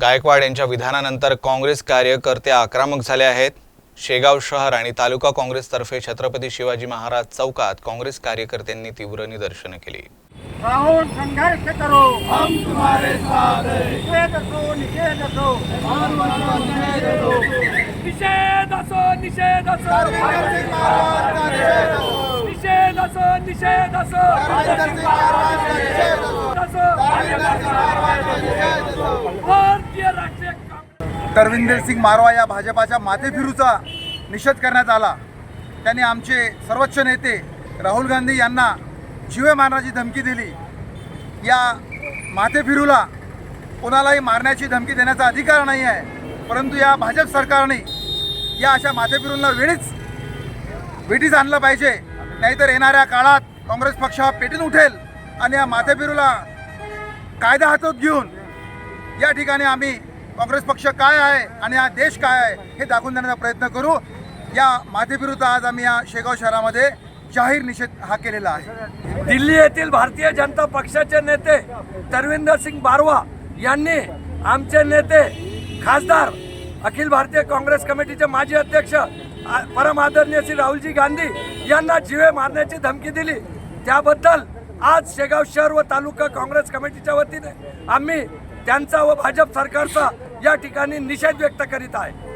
गायकवाड यांच्या विधानानंतर काँग्रेस कार्यकर्ते आक्रमक झाले आहेत. शेगाव शहर आणि तालुका काँग्रेसतर्फे छत्रपती शिवाजी महाराज चौकात काँग्रेस कार्यकर्त्यांनी तीव्र निदर्शनं केली. राहुल संघर्ष करो. हम तुम्हारे साथ निषेध असो निषेध असो. निषेध असो निषेध असो. निषेध असो निषेध असो. असो भारतीय राष्ट्रीय करविंदर सिंग मारवा या भाजपाच्या माथेफिरूचा निषेध करण्यात आला. त्यांनी आमचे सर्वोच्च नेते राहुल गांधी यांना जीवे मारण्याची धमकी दिली. या माथेफिरूला कोणालाही मारण्याची धमकी देण्याचा अधिकार नाही आहे. परंतु या भाजप सरकारने या अशा माथेफिरूंना वेळीच वेटीस आणलं पाहिजे. नाहीतर येणाऱ्या काळात काँग्रेस पक्ष हा पेटून उठेल आणि या माथेफिरूला कायदा हातात घेऊन या ठिकाणी आम्ही काँग्रेस पक्ष काय आहे आणि हा देश काय आहे हे दाखवून देण्याचा प्रयत्न करू. या मातेविरुद्ध आज आम्ही या शेगाव शहरामध्ये जाहीर निषेध हा केलेला आहे. दिल्ली येथील भारतीय जनता पक्षाचे नेते तरविंदर सिंग बारवा यांनी आमचे नेते खासदार अखिल भारतीय काँग्रेस कमिटीचे माजी अध्यक्ष परम आदरणीय श्री राहुलजी गांधी यांना जीवे मारण्याची धमकी दिली. त्याबद्दल आज शेगाव शहर व तालुका काँग्रेस कमिटीच्या वतीने आम्ही त्यांचा व भाजप सरकारचा या ठिकाणी निषेध व्यक्त करीत आहे.